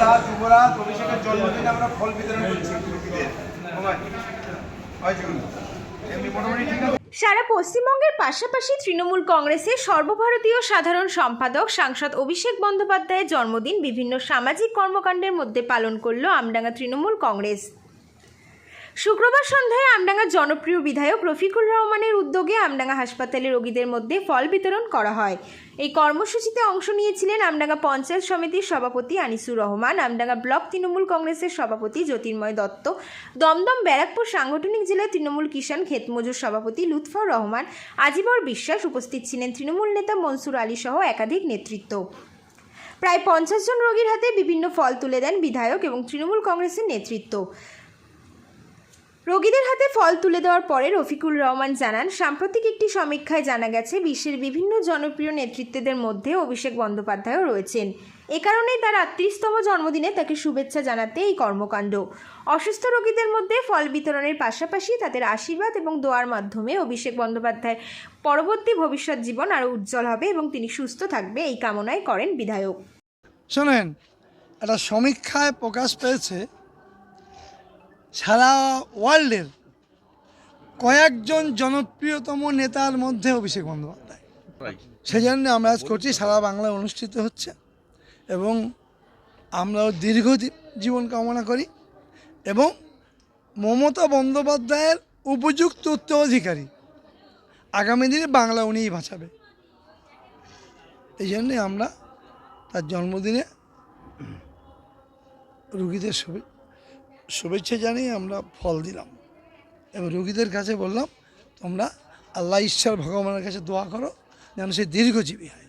দাদা, যুবরাজ, অভিষেকের জন্মদিনে আমরা ফল বিতরণ করছি। সারা পশ্চিমবঙ্গের পাশাপাশি তৃণমূল কংগ্রেসের সর্বভারতীয় সাধারণ সম্পাদক, সাংসদ অভিষেক বন্দ্যোপাধ্যায়ের জন্মদিন বিভিন্ন সামাজিক কর্মকাণ্ডের মধ্যে পালন করল আমডাঙ্গা তৃণমূল কংগ্রেস। শুক্রবার সন্ধ্যায় আমডাঙ্গার জনপ্রিয় বিধায়ক রফিকুর রহমানের উদ্যোগে আমডাঙ্গা হাসপাতালে রোগীদের মধ্যে ফল বিতরণ করা হয়। এই কর্মসূচিতে অংশ নিয়েছিলেন আমডাঙ্গা পঞ্চায়েত সমিতির সভাপতি আনিসুর রহমান, আমডাঙ্গা ব্লক তৃণমূল কংগ্রেসের সভাপতি জ্যোতির্ময় দত্ত, দমদম ব্যারাকপুর সাংগঠনিক জেলা তৃণমূল কিষাণ ক্ষেতমজুর সভাপতি লুৎফর রহমান, আজিবর বিশ্বাস উপস্থিত ছিলেন তৃণমূল নেতা মনসুর আলী সহ একাধিক নেতৃত্ব। প্রায় পঞ্চাশ জন রোগীর হাতে বিভিন্ন ফল তুলে দেন বিধায়ক এবং তৃণমূল কংগ্রেসের নেতৃত্ব। রোগীদের হাতে ফল তুলে দেওয়ার পরে রফিকুল রহমান জানান, সাম্প্রতিক একটি সমীক্ষায় জানা গেছে, বিশ্বের বিভিন্ন জনপ্রিয় নেতৃত্বদের মধ্যে অভিষেক বন্দ্যোপাধ্যায়ও রয়েছেন। এ কারণেই তার আটত্রিশতম জন্মদিনে তাকে শুভেচ্ছা জানাতে এই কর্মকাণ্ড। অসুস্থ রোগীদের মধ্যে ফল বিতরণের পাশাপাশি তাদের আশীর্বাদ এবং দোয়ার মাধ্যমে অভিষেক বন্দ্যোপাধ্যায় পরবর্তী ভবিষ্যৎ জীবন আরও উজ্জ্বল হবে এবং তিনি সুস্থ থাকবে এই কামনায় করেন বিধায়ক। শোনেন, একটা সমীক্ষায় প্রকাশ পেয়েছে সারা ওয়ার্ল্ডের কয়েকজন জনপ্রিয়তম নেতার মধ্যে অভিষেক বন্দ্যোপাধ্যায়। সেই জন্য আমরা আজ করছি, সারা বাংলায় অনুষ্ঠিত হচ্ছে এবং আমরাও দীর্ঘ জীবন কামনা করি এবং মমতা বন্দ্যোপাধ্যায়ের উপযুক্ত উত্তরাধিকারী আগামী দিনে বাংলা উনিই বাঁচাবে। এই জন্যে আমরা তার জন্মদিনে রুগীদের শুভে শুভেচ্ছা জানিয়ে আমরা ফল দিলাম। এবং রুগীদের কাছে বললাম তোমরা আল্লাহ ঈশ্বর ভগবানের কাছে দোয়া করো যেন সে দীর্ঘজীবী হয়।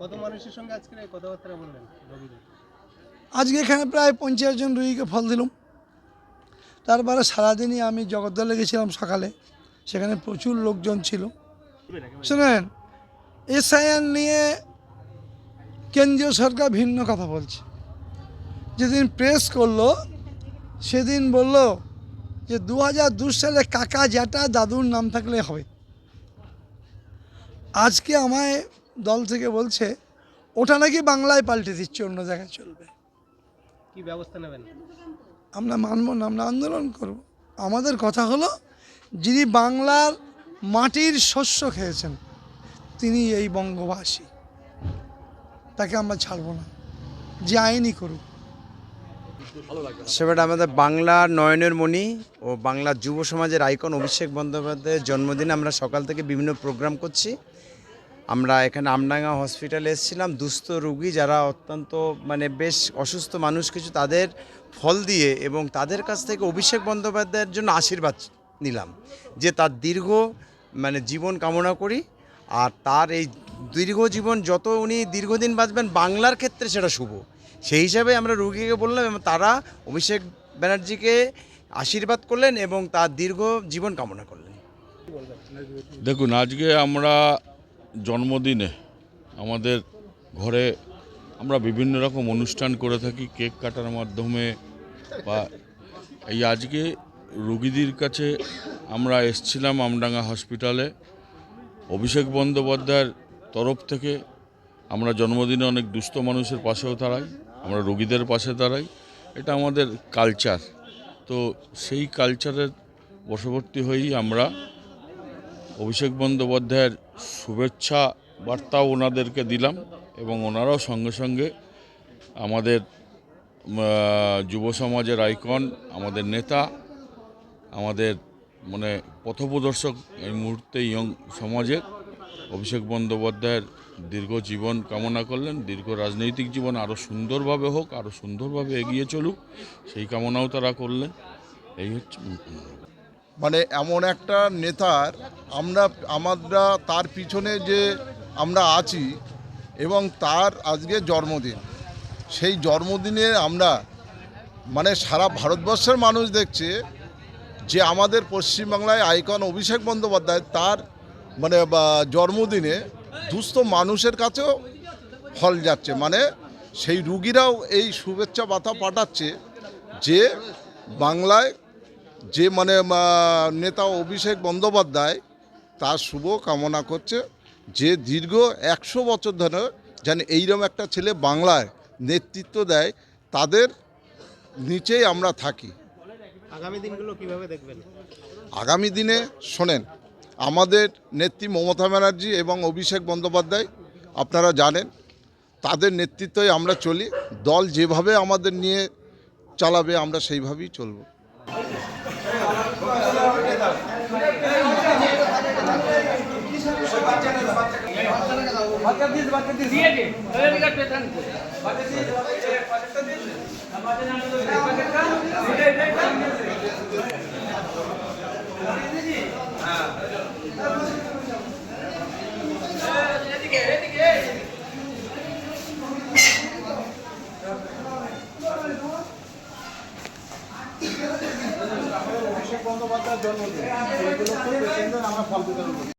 কত মানুষের সঙ্গে আজকে কথাবার্তা বললেন আজকে এখানে প্রায় পঞ্চাশ জন রুগীকে ফল দিলাম। তারপরে সারাদিনই আমি জগদ্দলে গেছিলাম সকালে সেখানে প্রচুর লোকজন ছিল। শোনেন এসআইএন নিয়ে কেন্দ্রীয় সরকার ভিন্ন কথা বলছে। যেদিন প্রেস করল সেদিন বলল যে দু হাজার দু সালে কাকা জ্যাঠা দাদুর নাম থাকলে হবে। আজকে আমায় দল থেকে বলছে ওটা নাকি বাংলায় পাল্টে দিচ্ছে অন্য জায়গায় চলবে। কি ব্যবস্থা নেবেন? আমরা মানব না আমরা আন্দোলন করব। আমাদের কথা হলো যিনি বাংলার মাটির শস্য খেয়েছেন তিনি এই বঙ্গবাসী। তাকে আমরা ছাড়বো না। যে আইনই করুক। সেবাটা আমাদের বাংলা নয়নের মণি ও বাংলা যুব সমাজের আইকন অভিষেক বন্দ্যোপাধ্যায়ের জন্মদিনে আমরা সকাল থেকে বিভিন্ন প্রোগ্রাম করছি। আমরা এখানে আমডাঙ্গা হসপিটালে এসেছিলাম। দুস্থ রুগী যারা অত্যন্ত মানে বেশ অসুস্থ মানুষ কিছু তাদের ফল দিয়ে এবং তাদের কাছ থেকে অভিষেক বন্দ্যোপাধ্যায়ের জন্য আশীর্বাদ নিলাম যে তার দীর্ঘ মানে জীবন কামনা করি আর তার এই দীর্ঘ জীবন যত উনি দীর্ঘদিন বাঁচবেন, বাংলার ক্ষেত্রে সেটা শুভ। সেই হিসাবে আমরা রুগীকে বললাম এবং তারা অভিষেক ব্যানার্জিকে আশীর্বাদ করলেন এবং তার দীর্ঘ জীবন কামনা করলেন। দেখুন, আজকে আমরা জন্মদিনে আমাদের ঘরে আমরা বিভিন্ন রকম অনুষ্ঠান করে থাকি, কেক কাটার মাধ্যমে বা এই আজকে রুগীদের কাছে আমরা এসছিলাম আমডাঙ্গা হসপিটালে। অভিষেক বন্দ্যোপাধ্যায়ের তরফ থেকে আমরা জন্মদিনে অনেক দুস্থ মানুষের পাশেও দাঁড়াই। আমরা রুগীদের পাশে দাঁড়াই। এটা আমাদের কালচার তো সেই কালচারের বশবর্তী হয়েই আমরা অভিষেক বন্দ্যোপাধ্যায়ের শুভেচ্ছা বার্তাও ওনাদেরকে দিলাম এবং ওনারাও সঙ্গে সঙ্গে আমাদের যুব সমাজের আইকন আমাদের নেতা, আমাদের মানে পথপ্রদর্শক এই মুহূর্তে ইয়ং সমাজের অভিষেক বন্দ্যোপাধ্যায়ের দীর্ঘ জীবন কামনা করলেন, দীর্ঘ রাজনৈতিক জীবন আরও সুন্দরভাবে হোক আরও সুন্দরভাবে এগিয়ে চলুক, সেই কামনাও তারা করলেন। এই হচ্ছে মানে এমন একটা নেতার আমরা আমরা তার পিছনে যে আমরা আছি এবং তার আজকে জন্মদিন। সেই জন্মদিনে আমরা মানে সারা ভারতবর্ষের মানুষ দেখছে যে আমাদের পশ্চিমবাংলায় আইকন অভিষেক বন্দ্যোপাধ্যায় তার মানে জন্মদিনে দুস্থ মানুষের কাছেও ফল যাচ্ছে। মানে সেই রুগীরাও এই শুভেচ্ছা বার্তা পাঠাচ্ছে যে বাংলায় যে মানে নেতা অভিষেক বন্দ্যোপাধ্যায় তার শুভ কামনা করছে যে দীর্ঘ একশো বছর ধরে যেন এইরকম একটা ছেলে বাংলায় নেতৃত্ব দেয় তাদের নিচেই আমরা থাকি। আগামী দিনগুলো কীভাবে দেখবেন? আগামী দিনে শোনেন আমাদের নেত্রী মমতা ব্যানার্জি এবং অভিষেক বন্দ্যোপাধ্যায়, আপনারা জানেন, তাদের নেতৃত্বে আমরা চলি। দল যেভাবে আমাদের নিয়ে চালাবে, আমরা সেইভাবেই চলব। বন্দ্যোপাধ্যায়ের জন্মদিন। এইগুলো খুব আমরা ফল দিতে করি।